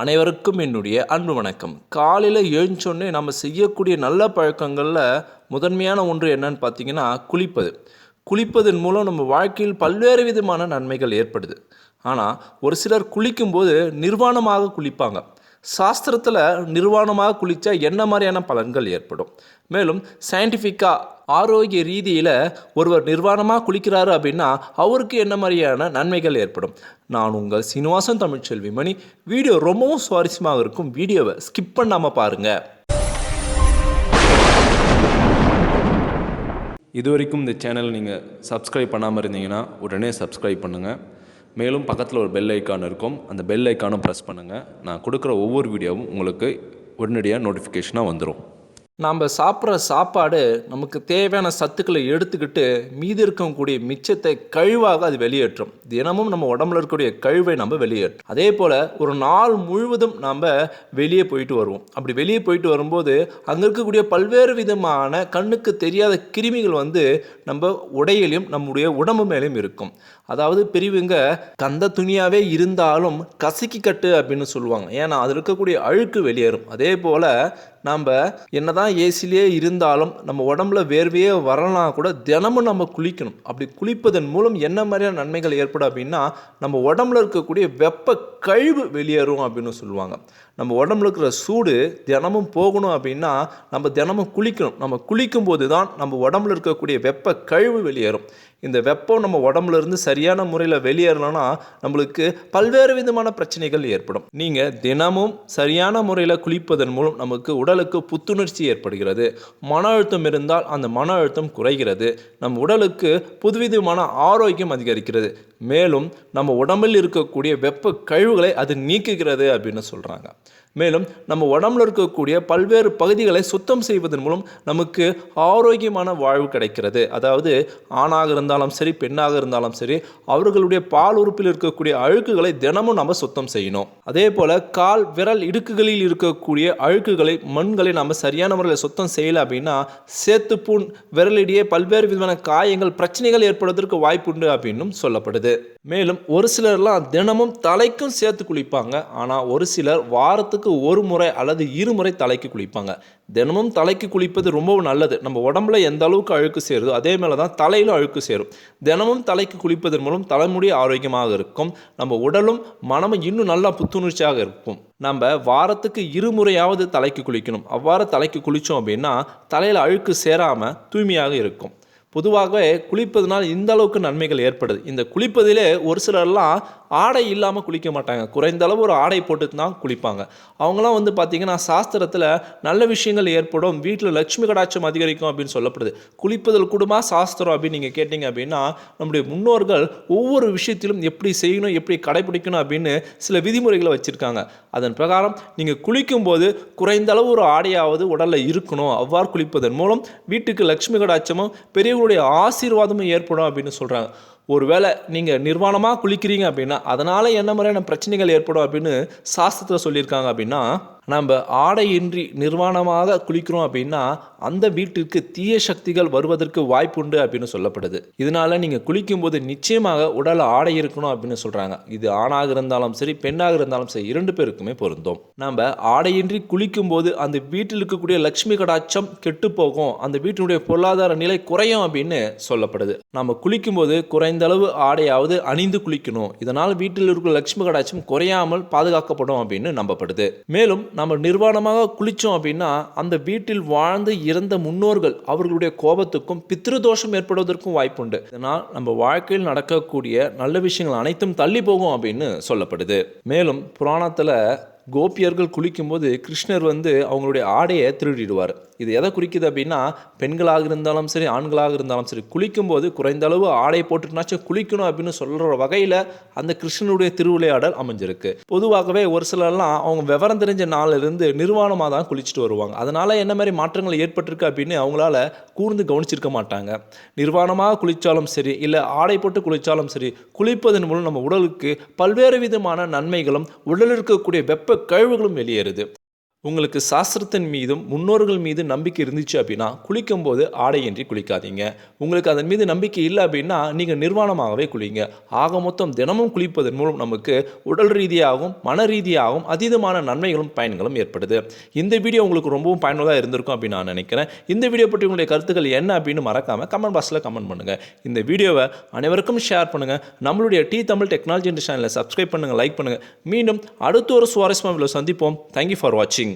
அனைவருக்கும் என்னுடைய அன்பு வணக்கம். காலையில் எழுந்தோடனே நம்ம செய்யக்கூடிய நல்ல பழக்கங்களில் முதன்மையான ஒன்று என்னன்னு பார்த்தீங்கன்னா குளிப்பது. குளிப்பதன் மூலம் நம்ம வாழ்க்கையில் பல்வேறு விதமான நன்மைகள் ஏற்படுது. ஆனால் ஒரு சிலர் குளிக்கும்போது நிர்வாணமாக குளிப்பாங்க. சாஸ்திரத்தில் நிர்வாணமாக குளித்தா என்ன மாதிரியான பலன்கள் ஏற்படும்? மேலும் சயின்டிஃபிக்காக ஆரோக்கிய ரீதியில் ஒருவர் நிர்வாணமாக குளிக்கிறாரு அப்படின்னா அவருக்கு என்ன மாதிரியான நன்மைகள் ஏற்படும்? நான் உங்கள் சீனிவாசன் தமிழ்ச்செல்வி மணி. வீடியோ ரொம்பவும் சுவாரஸ்யமாக இருக்கும். வீடியோவை ஸ்கிப் பண்ணாமல் பாருங்கள் இது வரைக்கும் இந்த சேனல் நீங்கள் சப்ஸ்கிரைப் பண்ணாமல் இருந்தீங்கன்னா உடனே சப்ஸ்கிரைப் பண்ணுங்கள் மேலும் பக்கத்தில் ஒரு பெல் ஐக்கான் இருக்கும். அந்த பெல் ஐக்கானும் ப்ரெஸ் பண்ணுங்கள் நான் கொடுக்குற ஒவ்வொரு வீடியோவும் உங்களுக்கு உடனடியாக நோட்டிஃபிகேஷனாக வந்துடும் நாம் சாப்பிட்ற சாப்பாடு நமக்கு தேவையான சத்துக்களை எடுத்துக்கிட்டு மீதி இருக்கக்கூடிய மிச்சத்தை கழிவாக அது வெளியேற்றும். தினமும் நம்ம உடம்புல இருக்கக்கூடிய கழிவை நம்ம வெளியேற்றும். அதே போல் ஒரு நாள் முழுவதும் நாம் வெளியே போயிட்டு வருவோம். அப்படி வெளியே போயிட்டு வரும்போது அங்கே இருக்கக்கூடிய பல்வேறு விதமான கண்ணுக்கு தெரியாத கிருமிகள் வந்து நம்ம உடையிலையும் நம்முடைய உடம்பு மேலேயும் இருக்கும். அதாவது பெரியவங்க கந்த துணியாகவே இருந்தாலும் கசக்கி கட்டு அப்படின்னு சொல்லுவாங்க. ஏன்னா அது இருக்கக்கூடிய அழுக்கு வெளியேறும். அதே போல் நாம் என்னதான் ஏசிலேயே இருந்தாலும் நம்ம உடம்புல வேர்வையே வரலாம் கூட தினமும் நம்ம குளிக்கணும். அப்படி குளிப்பதன் மூலம் என்ன மாதிரியான நன்மைகள் ஏற்படும் அப்படின்னா நம்ம உடம்புல இருக்கக்கூடிய வெப்ப கழிவு வெளியேறும் அப்படின்னு சொல்லுவாங்க. நம்ம உடம்புல இருக்கிற சூடு தினமும் போகணும் அப்படின்னா நம்ம தினமும் குளிக்கணும். நம்ம குளிக்கும் போது தான் நம்ம உடம்புல இருக்கக்கூடிய வெப்ப கழிவு வெளியேறும். இந்த வெப்பம் நம்ம உடம்புலேருந்து சரியான முறையில் வெளியேறலன்னா நம்மளுக்கு பல்வேறு விதமான பிரச்சனைகள் ஏற்படும். நீங்கள் தினமும் சரியான முறையில் குளிப்பதன் மூலம் நமக்கு உடலுக்கு புத்துணர்ச்சி ஏற்படுகிறது. மன அழுத்தம் இருந்தால் அந்த மன அழுத்தம் குறைகிறது. நம் உடலுக்கு புதுவிதமான ஆரோக்கியம் அதிகரிக்கிறது. மேலும் நம்ம உடம்பில் இருக்கக்கூடிய வெப்ப கழிவுகளை அது நீக்குகிறது அப்படின்னு சொல்கிறாங்க மேலும் நம்ம உடம்புல இருக்கக்கூடிய பல்வேறு பகுதிகளை சுத்தம் செய்வதன் மூலம் நமக்கு ஆரோக்கியமான வாழ்வு கிடைக்கிறது. அதாவது ஆணாக இருந்தாலும் சரி பெண்ணாக இருந்தாலும் சரி அவர்களுடைய பால் உறுப்பில் இருக்கக்கூடிய அழுக்குகளை தினமும் நம்ம சுத்தம் செய்யணும். அதே போல் கால் விரல் இடுக்குகளில் இருக்கக்கூடிய அழுக்குகளை மண்களை நம்ம சரியான முறையில் சுத்தம் செய்யலை அப்படின்னா சேத்துப்பூன் விரலிடையே பல்வேறு விதமான காயங்கள் பிரச்சனைகள் ஏற்படுவதற்கு வாய்ப்புண்டு அப்படின்னும் சொல்லப்படுது. மேலும் ஒரு சிலர்லாம் தினமும் தலைக்கும் சேர்த்து குளிப்பாங்க. ஆனால் ஒரு சிலர் வாரத்துக்கு ஒரு முறை அல்லது இருமுறை தலைக்கு குளிப்பாங்க. தினமும் தலைக்கு குளிப்பது ரொம்பவும் நல்லது. நம்ம உடம்புல எந்த அளவுக்கு அழுக்கு சேருதோ அதே மேலே தான் தலையிலும் அழுக்கு சேரும். தினமும் தலைக்கு குளிப்பதன் மூலம் தலைமுடி ஆரோக்கியமாக இருக்கும். நம்ம உடலும் மனமும் இன்னும் நல்லா புத்துணர்ச்சியாக இருக்கும். நம்ம வாரத்துக்கு இருமுறையாவது தலைக்கு குளிக்கணும். அவ்வாறு தலைக்கு குளித்தோம் அப்படின்னா தலையில் அழுக்கு சேராமல் தூய்மையாக இருக்கும். பொதுவாகவே குளிப்பதனால் இந்த அளவுக்கு நன்மைகள் ஏற்படுது. இந்த குளிப்பதிலே ஒரு சிலர்லாம் ஆடை இல்லாமல் குளிக்க மாட்டாங்க. குறைந்த அளவு ஒரு ஆடை போட்டு தான் குளிப்பாங்க. அவங்களாம் வந்து பார்த்திங்கன்னா சாஸ்திரத்தில் நல்ல விஷயங்கள் ஏற்படும். வீட்டில் லட்சுமி கடாட்சம் அதிகரிக்கும் அப்படின்னு சொல்லப்படுது. குளிப்பதில் கூடமா சாஸ்திரம் அப்படின்னு நீங்கள் கேட்டிங்க அப்படின்னா நம்முடைய முன்னோர்கள் ஒவ்வொரு விஷயத்திலும் எப்படி செய்யணும் எப்படி கடைபிடிக்கணும் அப்படின்னு சில விதிமுறைகளை வச்சுருக்காங்க. அதன் பிரகாரம் நீங்கள் குளிக்கும்போது குறைந்த அளவு ஒரு ஆடையாவது உடலில் இருக்கணும். அவ்வாறு குளிப்பதன் மூலம் வீட்டுக்கு லட்சுமி கடாட்சமும் பெரியவர்களுடைய ஆசீர்வாதமும் ஏற்படும் அப்படின்னு சொல்கிறாங்க ஒருவேளை நீங்கள் நிர்வாணமாக குளிக்கிறீங்க அப்படின்னா அதனால் என்ன மாதிரியான பிரச்சனைகள் ஏற்படும் அப்படின்னு சாஸ்திரத்தில் சொல்லியிருக்காங்க அப்படின்னா நம்ம ஆடையின்றி நிர்வாணமாக குளிக்கிறோம் அப்படின்னா அந்த வீட்டிற்கு தீய சக்திகள் வருவதற்கு வாய்ப்புண்டு அப்படின்னு சொல்லப்படுது. இதனால நீங்கள் குளிக்கும்போது நிச்சயமாக உடல் ஆடை இருக்கணும் அப்படின்னு சொல்கிறாங்க இது ஆணாக இருந்தாலும் சரி பெண்ணாக இருந்தாலும் சரி இரண்டு பேருக்குமே பொருந்தும். நம்ம ஆடையின்றி குளிக்கும்போது அந்த வீட்டில் இருக்கக்கூடிய லக்ஷ்மி கடாட்சம் கெட்டு போகும். அந்த வீட்டினுடைய பொருளாதார நிலை குறையும் அப்படின்னு சொல்லப்படுது. நம்ம குளிக்கும்போது குறைந்த அளவு ஆடையாவது அணிந்து குளிக்கணும். இதனால் வீட்டில் இருக்கிற லட்சுமி கடாட்சம் குறையாமல் பாதுகாக்கப்படும் அப்படின்னு நம்பப்படுது. மேலும் நம்ம நிர்வாணமாக குளித்தோம் அப்படின்னா அந்த வீட்டில் வாழ்ந்து இறந்த முன்னோர்கள் அவர்களுடைய கோபத்துக்கும் பித்ருதோஷம் ஏற்படுவதற்கும் வாய்ப்புண்டு. இதனால் நம்ம வாழ்க்கையில் நடக்கக்கூடிய நல்ல விஷயங்கள் அனைத்தும் தள்ளி போகும் அப்படின்னு சொல்லப்படுது. மேலும் புராணத்தில் கோபியர்கள் குளிக்கும்போது கிருஷ்ணர் வந்து அவங்களுடைய ஆடையை திருடிடுவார். இது எதை குறிக்குது அப்படின்னா பெண்களாக இருந்தாலும் சரி ஆண்களாக இருந்தாலும் சரி குளிக்கும்போது குறைந்த அளவு ஆடை போட்டுனாச்சும் குளிக்கணும் அப்படின்னு சொல்கிற வகையில் அந்த கிருஷ்ணனுடைய திருவிளையாடல் அமைஞ்சிருக்கு. பொதுவாகவே ஒரு சிலர்லாம் அவங்க விவரம் தெரிஞ்ச நாளிலிருந்து நிர்வாணமாக தான் குளிச்சுட்டு வருவாங்க. அதனால் என்ன மாதிரி மாற்றங்கள் ஏற்பட்டிருக்கு அப்படின்னு அவங்களால கூர்ந்து கவனிச்சிருக்க மாட்டாங்க. நிர்வாணமாக குளித்தாலும் சரி இல்லை ஆடை போட்டு குளித்தாலும் சரி குளிப்பதன் மூலம் நம்ம உடலுக்கு பல்வேறு விதமான நன்மைகளும் உடலில் இருக்கக்கூடிய வெப்ப கழிவுகளும் வெளியேறுது. உங்களுக்கு சாஸ்திரத்தின் மீதும் முன்னோர்கள் மீது நம்பிக்கை இருந்துச்சு அப்படின்னா குளிக்கும்போது ஆடையின்றி குளிக்காதீங்க. உங்களுக்கு அதன் மீது நம்பிக்கை இல்லை அப்படின்னா நீங்கள் நிர்வாணமாகவே குளிங்க. ஆக மொத்தம் தினமும் குளிப்பதன் மூலம் நமக்கு உடல் ரீதியாகவும் மன ரீதியாகவும் அதீதமான நன்மைகளும் பயன்களும் ஏற்படுது. இந்த வீடியோ உங்களுக்கு ரொம்பவும் பயனுள்ளதாக இருந்திருக்கும் அப்படின்னு நான் நினைக்கிறேன். இந்த வீடியோ பற்றி உங்களுடைய கருத்துக்கள் என்ன அப்படின்னு மறக்காமல் கமெண்ட் பாக்ஸில் கமெண்ட் பண்ணுங்கள் இந்த வீடியோவை அனைவருக்கும் ஷேர் பண்ணுங்கள் நம்மளுடைய டி தமிழ் டெக்னாலஜி சேனலை சப்ஸ்கிரைப் பண்ணுங்கள் லைக் பண்ணுங்கள் மீண்டும் அடுத்த ஒரு சுவாரஸ்யமாக சந்திப்போம். தேங்க்யூ ஃபார் வாட்சிங்